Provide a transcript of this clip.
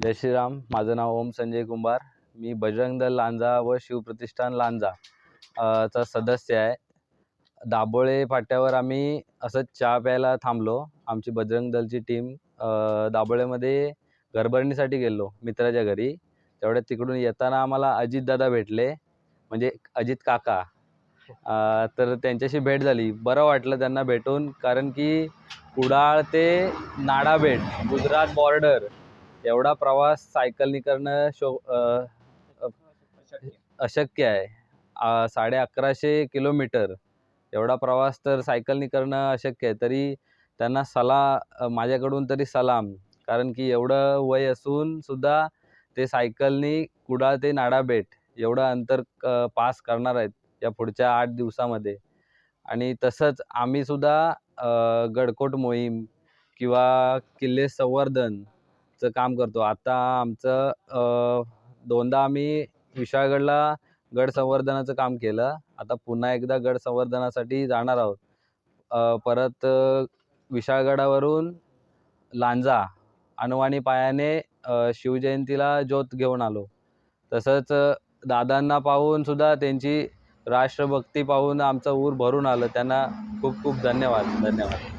जय श्रीराम माझं नाव ओम संजय कुंभार. मी बजरंग दल लांजा व शिवप्रतिष्ठान लांजा चा सदस्य आहे. दाबोळे फाट्यावर आम्ही असंच चहा प्यायला थांबलो. आमची बजरंग दलची टीम दाबोळेमध्ये घरभरणीसाठी गेलो मित्राच्या घरी. तेवढ्या तिकडून येताना आम्हाला अजितदादा भेटले म्हणजे अजित काका. तर त्यांच्याशी भेट झाली. बरं वाटलं त्यांना भेटून कारण की कुडाळ ते नाडाबेट गुजरात बॉर्डर एवढा प्रवास सायकलनी करणं शो अशक्य आहे. साडे अकराशे किलोमीटर एवढा प्रवास तर सायकलनी करणं अशक्य आहे. तरी त्यांना सला माझ्याकडून तरी सलाम. कारण की एवढं वय असून सुद्धा ते सायकलनी कुडाळ ते नाडाबेट एवढं अंतर क पास करणार आहेत या पुढच्या आठ दिवसामध्ये. आणि तसंच आम्हीसुद्धा गडकोट मोहीम किंवा किल्ले संवर्धन चं काम करतो. आता आमचं दोनदा आम्ही विशाळगडला गड संवर्धनाचं काम केलं. आता पुन्हा एकदा गड संवर्धनासाठी जाणार आहोत. परत विशाळगडावरून लांजा अणवाणी पायाने शिवजयंतीला ज्योत घेऊन आलो. तसंच दादांना पाहून सुद्धा त्यांची राष्ट्रभक्ती पाहून आमचं ऊर भरून आलं. त्यांना खूप खूप धन्यवाद. धन्यवाद.